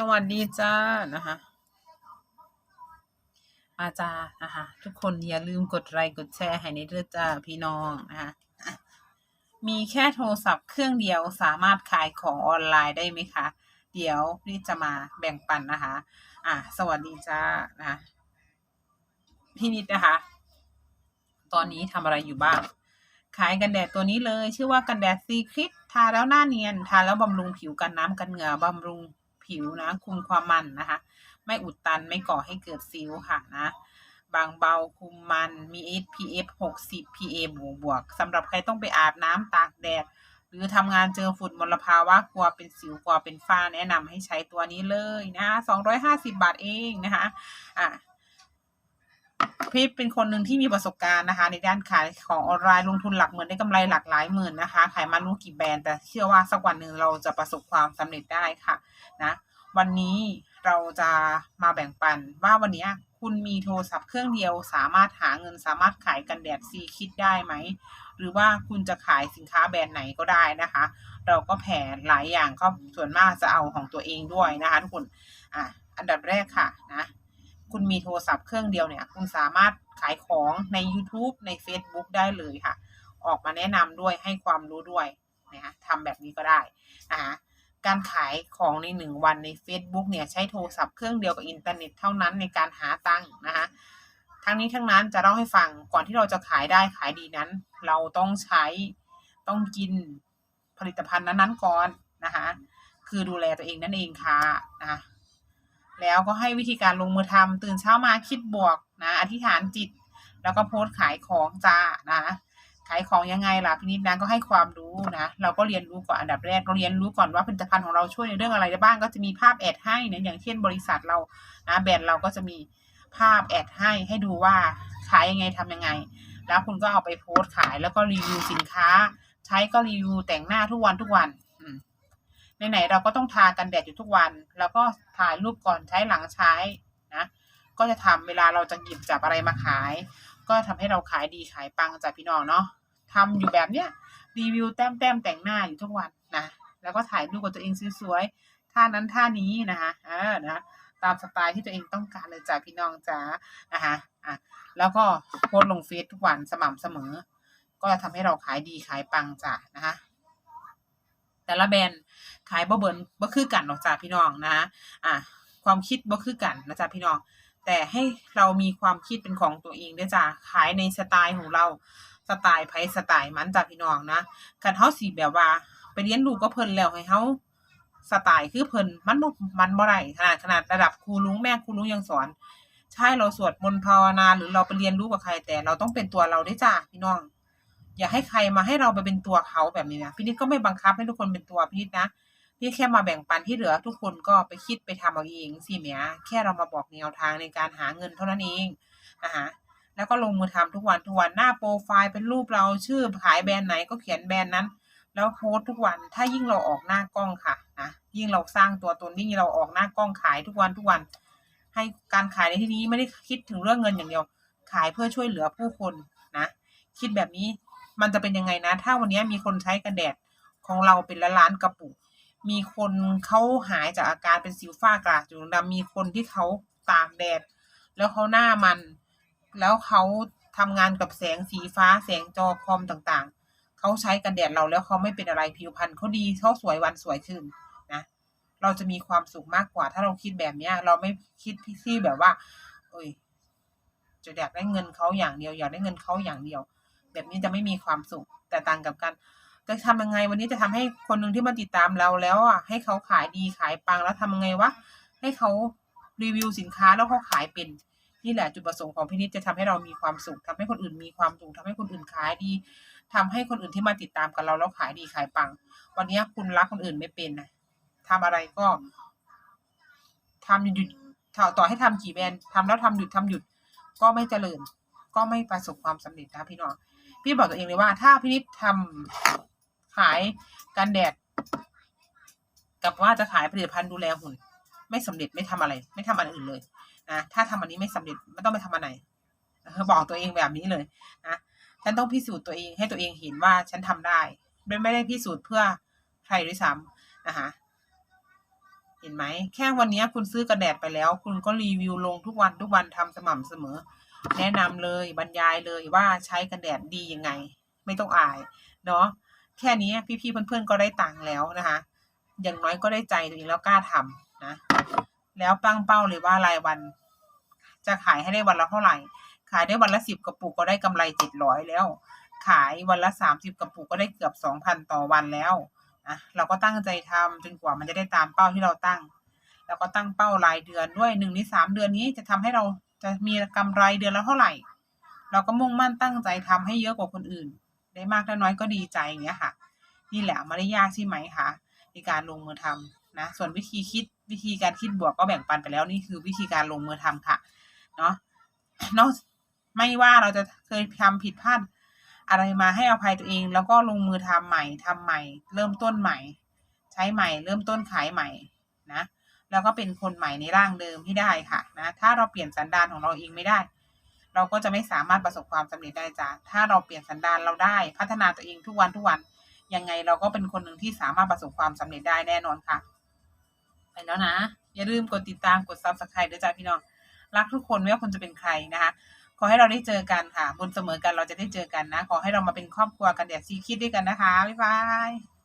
สวัสดีจ้านะคะมาจ้านะคะทุกคนอย่าลืมกดไลค์กดแชร์ให้ในเด้อจ้าพี่น้องนะคะมีแค่โทรศัพท์เครื่องเดียวสามารถขายของออนไลน์ได้ไหมคะ เดี๋ยวนี่จะมาแบ่งปันนะคะ อะสวัสดีจ้านะคะพี่นิดนะคะ ตอนนี้ทำอะไรอยู่บ้างขายกันแดดตัวนี้เลย ชื่อว่ากันแดดซีคริสทาแล้วหน้าเนียน ทาแล้วบำรุงผิวกันน้ำกันเหงื่อบำรุง ผิวนะคุมความมันนะคะ ไม่อุดตันไม่ก่อให้เกิดสิวค่ะนะบางเบาคุมมันมี SPF 60 PA บวกบวกสำหรับใครต้องไปอาบน้ำตากแดด หรือทำงานเจอฝุ่นมลภาวะกลัวเป็นสิวกลัวเป็นฝ้าแนะนำให้ใช้ตัวนี้เลยนะ250 บาทเองนะคะอะ พี่เป็นคนหนึ่งที่มีประสบการณ์นะคะ ในด้านขายของออนไลน์ลงทุนหลักหมื่นได้กำไรหลักหลายหมื่นนะคะ ขายมารู้กี่แบรนด์แต่เชื่อว่าสักวันหนึ่งเราจะประสบความสำเร็จได้ค่ะนะวันนี้เราจะมาแบ่งปันว่าวันนี้คุณมีโทรศัพท์เครื่องเดียวสามารถหาเงินสามารถขายกันแดดซีคิดได้ไหม หรือว่าคุณจะขายสินค้าแบรนด์ไหนก็ได้นะคะ เราก็แผ่หลายอย่างก็ส่วนมากจะเอาของตัวเองด้วยนะคะทุกคนอะอันดับแรกค่ะนะ คุณมีโทรศัพท์เครื่องเดียวเนี่ย คุณสามารถขายของใน YouTube ใน Facebook ได้เลยค่ะ ออกมาแนะนำด้วยให้ความรู้ด้วยนะคะทำแบบนี้ก็ได้นะคะการขายของในหนึ่งวันใน Facebook เนี่ยใช้โทรศัพท์เครื่องเดียวกับอินเทอร์เน็ตเท่านั้นในการหาตังค์นะคะทั้งนี้ทั้งนั้นจะเล่าให้ฟังก่อนที่เราจะขายได้ขายดีนั้น เราต้องใช้ต้องกินผลิตภัณฑ์นั้นๆก่อนนะคะคือดูแลตัวเองนั่นเองค่ะนะคะ แล้วก็ให้วิธีการลงมือทำตื่นเช้ามาคิดบวกนะอธิษฐานจิต แล้วก็โพสต์ขายของจ้านะขายของยังไงล่ะพี่นิดนะก็ให้ความรู้นะเราก็เรียนรู้ก่อนอันดับแรกเราเรียนรู้ก่อนว่าผลิตภัณฑ์ของเราช่วยในเรื่องอะไรได้บ้างก็จะมีภาพแอดให้นะอย่างเช่นบริษัทเรานะแบรนด์เราก็จะมีภาพแอดให้ให้ดูว่าขายยังไงทำยังไง แล้วคุณก็เอาไปโพสต์ขายแล้วก็รีวิวสินค้า ใช้ก็รีวิวแต่งหน้าทุกวันทุกวัน ไหนๆเราก็ต้องทากันแดดอยู่ทุกวัน แล้วก็ถ่ายรูปก่อนใช้หลังใช้นะก็จะทำเวลาเราจะหยิบจับอะไรมาขาย ก็ทำให้เราขายดีขายปังจากพี่น้องเนาะทำอยู่แบบเนี้ยรีวิวแต้มแต้มแต่งหน้าอยู่ทุกวันนะแล้วก็ถ่ายรูปกับตัวเองสวยๆท่านั้นท่านี้นะคะเออนะตามสไตล์ที่ตัวเองต้องการเลยจ้ะพี่น้องจ้านะคะอะแล้วก็โพสลงเฟซทุกวันสม่ำเสมอ ก็จะทำให้เราขายดีขายปังจ้ะนะคะ แต่ละแบรนด์ขายบ่เบิร์นบ่คือกันหรอกจ้าพี่น้องนะอะความคิดบ่คือกันนะจ้าพี่น้อง แต่ให้เรามีความคิดเป็นของตัวเองด้วยจ้าขายในสไตล์ของเราสไตล์ไพสไตล์มันจ้าพี่น้องนะคันเฮาสิแบบว่า ไปเรียนรู้ก็เพิ่นแล้วให้เฮาสไตล์คือเพิ่นมันบ่มันบ่ได้ขนาดขนาดระดับครูลุงแม่ครูลุงยังสอน ใช่เราสวดมนต์ภาวนาหรือเราไปเรียนรู้กับใครแต่เราต้องเป็นตัวเราด้วยจ้าพี่น้อง อย่าให้ใครมาให้เราไปเป็นตัวเขาแบบนี้นะพี่นิดก็ไม่บังคับให้ทุกคนเป็นตัวพี่นิดนะพี่แค่มาแบ่งปันที่เหลือทุกคนก็ไปคิดไปทำเอาเองสิเมียแค่เรามาบอกแนวทางในการหาเงินเท่านั้นเองนะคะแล้วก็ลงมือทำทุกวันทุกวันหน้าโปรไฟล์เป็นรูปเราชื่อขายแบรนด์ไหนก็เขียนแบรนด์นั้น แล้วโพสทุกวันถ้ายิ่งเราออกหน้ากล้องค่ะนะยิ่งเราสร้างตัวตนยิ่งเราออกหน้ากล้องขายทุกวันทุกวัน ให้การขายในที่นี้ไม่ได้คิดถึงเรื่องเงินอย่างเดียว ขายเพื่อช่วยเหลือผู้คนนะคิดแบบนี้ มันจะเป็นยังไงนะ ถ้าวันนี้มีคนใช้กันแดดของเราเป็นละล้านกระปุก มีคนเขาหายจากอาการเป็นสิวฝ้ากระจุดด่างดำมีคนที่เขาตากแดด แล้วเขาหน้ามัน แล้วเขาทำงานกับแสงสีฟ้าแสงจอคอมต่างๆ เขาใช้กันแดดเราแล้วเขาไม่เป็นอะไรผิวพรรณเขาดีเขาสวยวันสวยขึ้นนะ เราจะมีความสุขมากกว่า ถ้าเราคิดแบบเนี้ย เราไม่คิดที่แบบว่า เอ้ยจะอยากได้เงินเขาอย่างเดียวอยากได้เงินเขาอย่างเดียว แบบนี้จะไม่มีความสุขแต่ต่างกับกัน จะทำยังไงวันนี้จะทำให้คนหนึ่งที่มาติดตามเราแล้วอะให้เขาขายดีขายปังแล้วทำยังไงวะให้เขารีวิวสินค้าแล้วเขาขายเป็นนี่แหละจุดประสงค์ของพี่นิดจะทำให้เรามีความสุขทำให้คนอื่นมีความสุขทำให้คนอื่นขายดีทำให้คนอื่นที่มาติดตามกับเราแล้วขายดีขายปัง วันนี้คุณรักคนอื่นไม่เป็นนะทำอะไรก็ทำหยุดต่อให้ทำกี่แบรนด์ทำแล้วทำหยุดทำหยุด ก็ไม่เจริญ ก็ไม่ประสบความสำเร็จนะพี่น้อง พี่บอกตัวเองเลยว่า ถ้าพี่นิดทำขายกันแดด กับว่าจะขายผลิตภัณฑ์ดูแลหุ่น ไม่สำเร็จไม่ทำอะไร ไม่ทำอันอื่นเลยนะถ้าทำอันนี้ไม่สำเร็จไม่ต้องไปทำอันไหนเออบอกตัวเองแบบนี้เลยนะฉันต้องพิสูจน์ตัวเองให้ตัวเองเห็นว่าฉันทำได้ไม่ไม่ได้พิสูจน์เพื่อใครด้วยซ้ำนะคะเห็นไหม แค่วันนี้คุณซื้อกันแดดไปแล้ว คุณก็รีวิวลงทุกวันทุกวันทำสม่ำเสมอ แนะนำเลยบรรยายเลยว่าใช้กันแดดดียังไง ไม่ต้องอายเนาะแค่นี้พี่ๆเพื่อนๆก็ได้ตังค์แล้วนะคะ อย่างน้อยก็ได้ใจตัวเองแล้วกล้าทำนะแล้วตั้งเป้าเลยว่ารายวัน จะขายให้ได้วันละเท่าไหร่ ขายได้วันละสิบกระปุกก็ได้กำไรเจ็ดร้อยแล้ว ขายวันละสามสิบกระปุกก็ได้เกือบสองพันต่อวันแล้วนะเราก็ตั้งใจทำจนกว่ามันจะได้ตามเป้าที่เราตั้ง แล้วก็ตั้งเป้ารายเดือนด้วยหนึ่งในสามเดือนนี้จะทำให้เรา จะมีกำไรเดือนละเท่าไหร่ เราก็มุ่งมั่นตั้งใจทำให้เยอะกว่าคนอื่น ได้มากได้น้อยก็ดีใจอย่างเงี้ยค่ะ นี่แหละไม่ได้ยากใช่ไหมคะในการลงมือทำนะ ส่วนวิธีคิดวิธีการคิดบวกก็แบ่งปันไปแล้วนี่คือวิธีการลงมือทำค่ะเนาะเนาะไม่ว่าเราจะเคยทำผิดพลาดอะไรมาให้อภัยตัวเอง แล้วก็ลงมือทำใหม่ทำใหม่ เริ่มต้นใหม่ ใช้ใหม่ เริ่มต้นขายใหม่นะ แล้วก็เป็นคนใหม่ในร่างเดิมให้ได้ค่ะนะถ้าเราเปลี่ยนสันดานของเราเองไม่ได้ เราก็จะไม่สามารถประสบความสำเร็จได้จ้ะถ้าเราเปลี่ยนสันดานเราได้ พัฒนาตัวเองทุกวันทุกวันยังไงเราก็เป็นคนหนึ่งที่สามารถประสบความสำเร็จได้แน่นอนค่ะ ไปแล้วนะ อย่าลืมกดติดตามกด subscribe ด้วยจ้าพี่น้องรักทุกคนไม่ว่าคุณจะเป็นใครนะคะขอให้เราได้เจอกันค่ะบุญเสมอกันเราจะได้เจอกันนะ ขอให้เรามาเป็นครอบครัวกันแดดซีคิดด้วยกันนะคะบ๊ายบาย